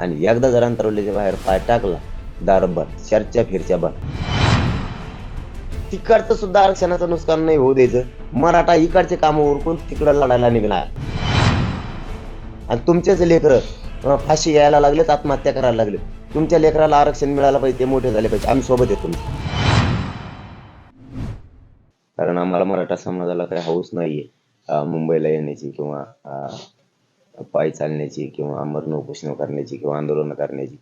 आणि एकदा जर अंतरवलीच्या बाहेर पाय टाकला दार बंद चर्चा फिरच्या बंद. तिकडचं सुद्धा आरक्षणाचं नुकसान नाही होऊ द्यायचं. मराठा इकडचे काम उरकून तिकडं लढायला निघणार. आणि तुमचेच लेकर फाशी यायला लागलेत आत्महत्या करायला लागले तुमच्या लेकराला आरक्षण मिळालं पाहिजे ते मोठे झाले पाहिजे. आम्ही सोबत येतो तुमचे. कारण आम्हाला मराठा समाजाला काही हौस नाहीये. मुंबईला येण्याची किंवा पायी चालण्याची किंवा अमरण उपोषण करण्याची किंवा आंदोलन करण्याची.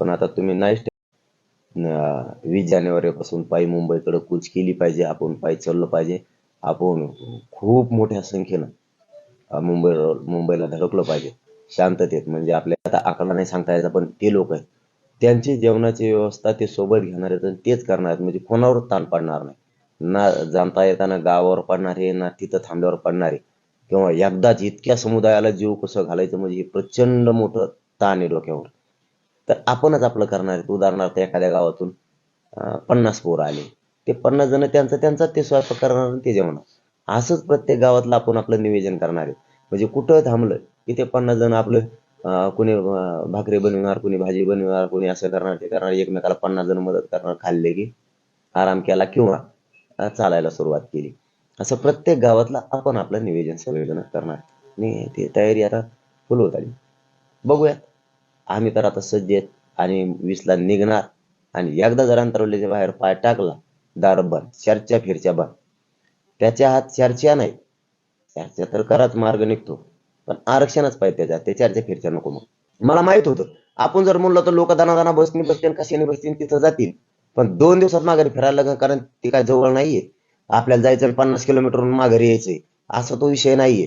पण आता तुम्ही नाईस्ट वीस जानेवारी पासून पायी मुंबईकडे कूच केली पाहिजे आपण पायी चाललं पाहिजे. आपण खूप मोठ्या संख्येनं मुंबई मुंबईला धडकलं पाहिजे. शांततेत म्हणजे आपल्या आता आकडा नाही सांगता यायचा पण ते लोक आहेत. त्यांची जेवणाची व्यवस्था ते सोबत घेणार आहेत आणि तेच करणार आहेत. म्हणजे कोणावर ताण पडणार नाही. ना जाणता येताना गावावर पडणारे ना तिथं थांब्यावर पडणारे किंवा एकदाच इतक्या समुदायाला जीव कसं घालायचं म्हणजे हे प्रचंड मोठं ताण आहे डोक्यावर. तर आपणच आपलं करणार आहेत. उदाहरणार्थ एखाद्या गावातून पन्नास पोरं आले. ते पन्नास जण त्यांचा त्यांचा ते स्वयंपाक करणार ते जेवणार. असंच प्रत्येक गावातलं आपण आपलं निवेदन करणार आहे. म्हणजे कुठं थांबलं की ते पन्नास जण आपलं अं, कुणी भाकरी बनविणार कुणी भाजी बनवणार कुणी असं करणार ते करणार. एकमेकाला पन्नास जण मदत करणार खाल्ले की आराम केला किंवा चालायला सुरुवात केली. असं प्रत्येक गावातला आपण आपलं निवेदन सगळेजण करणार. आणि ती तयारी आता फुल होत आली. बघूयात आम्ही तर आता सज्ज आहेत. आणि वीसला निघणार. आणि एकदा जर अंतरवल्याच्या बाहेर पाय टाकला दार बंद चर्चा फिरच्या बंद. त्याच्या हात चर्चा नाही. चर्चा तर कराच मार्ग निघतो. पण आरक्षणच पाहिजे त्याच्यात ते चर्चा फिरच्या नको मग. मला माहीत होतं. आपण जर म्हणलं तर लोक दाना दाना बसनी बसतील कशाने बसतील तिथं जातील. पण दोन दिवसात माघारी फिरायला लागेल कारण ते काय जवळ नाहीये. आपल्याला जायचं आणि पन्नास किलोमीटरहून माघारी यायचंय. असा तो विषय नाहीये.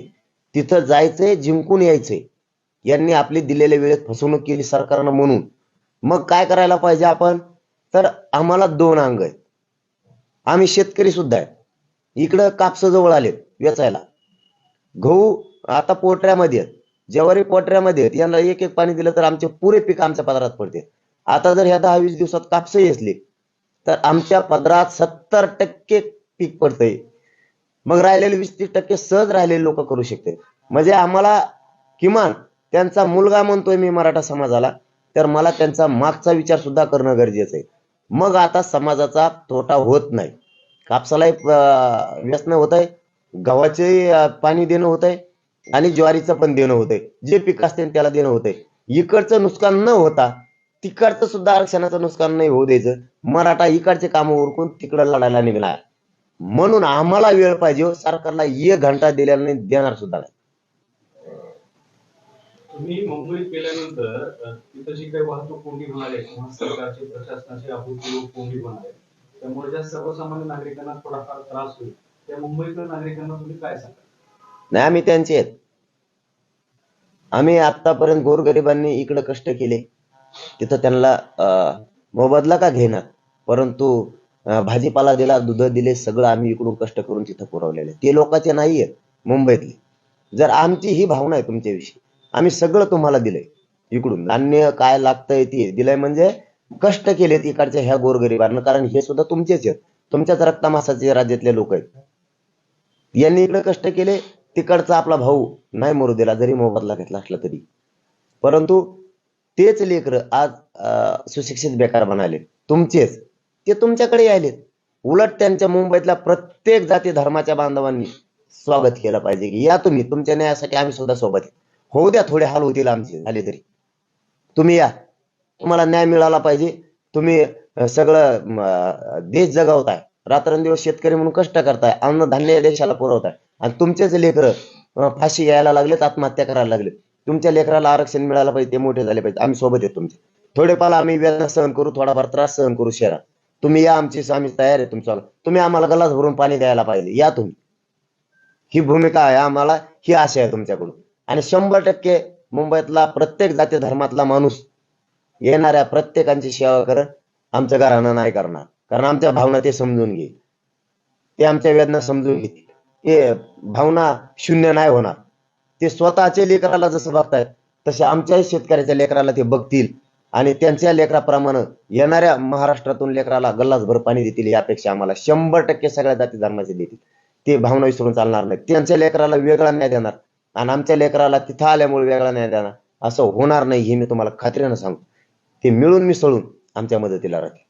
तिथं जायचंय जिंकून यायचंय. यांनी आपली दिलेल्या वेळेत फसवणूक केली सरकारनं म्हणून. मग काय करायला पाहिजे आपण? तर आम्हाला दोन अंग आहेत. आम्ही शेतकरी सुद्धा आहे इकडं कापसं जवळ आलेत वेचायला. गहू आता पोटऱ्यामध्ये आहेत. ज्वारी पोटऱ्यामध्ये आहेत. यांना एक एक पाणी दिलं तर आमचे पुरे पीक आमच्या पदरात पडते. आता जर ह्या दहा वीस दिवसात कापसही असले तर आमच्या पदरात सत्तर टक्के पीक पडतंय. मग राहिलेले वीस तीस टक्के सहज राहिलेले लोक करू शकते. म्हणजे आम्हाला किमान त्यांचा मुलगा म्हणतोय मी मराठा समाजाला तर मला त्यांचा मागचा विचार सुद्धा करणं गरजेचं आहे. मग आता समाजाचा तोटा होत नाही. कापसालाही व्यसन होत आहे गव्हाचे पाणी देणं होत आहे आणि ज्वारीचं पण देणं होतंय. जे पीक असते त्याला देणं होतंय. इकडचं नुकसान न होता तिकडचं सुद्धा आरक्षणाचं नुकसान नाही होऊ द्यायचं. मराठा इकडचे काम उरकून तिकडं लढायला निघणार. म्हणून आम्हाला वेळ पाहिजे हो. सरकारला एक घंटा दिलेला नाही देणार सुद्धा नाही. तुम्ही मुंबईत गेल्यानंतर अ, तिथं जी काही वाहतूक कोंडी होणार आहे किंवा सरकारची प्रशासनाची अभूतपूर्व कोंडी होणार आहे त्यामुळे ज्या सर्वसामान्य नागरिकांना थोडाफार त्रास होईल त्या मुंबईकर नागरिकांना तुम्ही काय सांगा नाही आम्ही त्यांचे आहेत. आम्ही आतापर्यंत गोरगरिबांनी इकडे कष्ट केले. तिथं त्यांना मोबदला का घेणार? परंतु भाजीपाला दिला दूध दिले सगळं आम्ही इकडून कष्ट करून तिथं पुरवलेले ते लोकांचे नाही आहेत मुंबईतले. जर आमची ही भावना आहे तुमच्याविषयी आम्ही सगळं तुम्हाला दिलंय इकडून. धान्य काय लागतंय ते दिलंय म्हणजे कष्ट केलेत इकडच्या ह्या गोरगरिबांना कारण हे सुद्धा तुमचेच आहेत. तुमच्याच रक्तामासाचे राज्यातले लोक आहेत. यांनी इकडे कष्ट केले तिकडचा आपला भाऊ नाही मरू दिला जरी मोबदला घेतला असला तरी. परंतु तेच लेकर आज सुशिक्षित बेकार बनाले तुमचेच. ते तुमच्याकडे यायलेत. उलट त्यांच्या मुंबईतल्या प्रत्येक जाती धर्माच्या बांधवांनी स्वागत केलं पाहिजे की या तुम्ही तुमच्या न्यायासाठी आम्ही सुद्धा सोबत होऊ द्या थोडे हाल होतील आमचे झाले तरी. तुम्ही या. तुम्हाला न्याय मिळाला पाहिजे. तुम्ही सगळं देश जगवताय. रात्रंदिवस शेतकरी म्हणून कष्ट करताय. अन्नधान्य या देशाला पुरवताय. आणि तुमचेच लेकर फाशी यायला लागलेत आत्महत्या करायला लागले तुमच्या लेकराला आरक्षण मिळालं पाहिजे ते मोठे झाले पाहिजे. आम्ही सोबत आहेत तुमचे. थोडेफार आम्ही वेदना सहन करू थोडाफार त्रास सहन करू शहरात. तुम्ही या आमची आम्ही तयार आहे तुमच्या तुम्ही आम्हाला गलास भरून पाणी द्यायला पाहिजे. या तुम्ही. ही भूमिका आहे आम्हाला ही आशा आहे तुमच्याकडून. आणि शंभर टक्के मुंबईतला प्रत्येक जाती धर्मातला माणूस येणाऱ्या प्रत्येकांची सेवा करत आमच्या घरानं नाही करणार. कारण आमच्या भावना ते समजून घेईल. ते आमच्या वेदना समजून घेतील. ते भावना शून्य नाही होणार. ते स्वतःच्या लेकराला जसं बघतायत तसे आमच्याही शेतकऱ्याच्या लेकराला ते बघतील. आणि त्यांच्या लेकराप्रमाणे येणाऱ्या महाराष्ट्रातून लेकराला गल्लासभर पाणी देतील ही अपेक्षा आम्हाला शंभर टक्के सगळ्या जाती धर्माचे देतील. ते भावना विसरून चालणार नाही त्यांच्या लेकराला वेगळा न्याय देणार आणि आमच्या लेकराला तिथं आल्यामुळे वेगळा न्याय देणार असं होणार नाही हे मी तुम्हाला खात्रीनं सांगतो. ते मिळून मिसळून आमच्या मदतीला राहते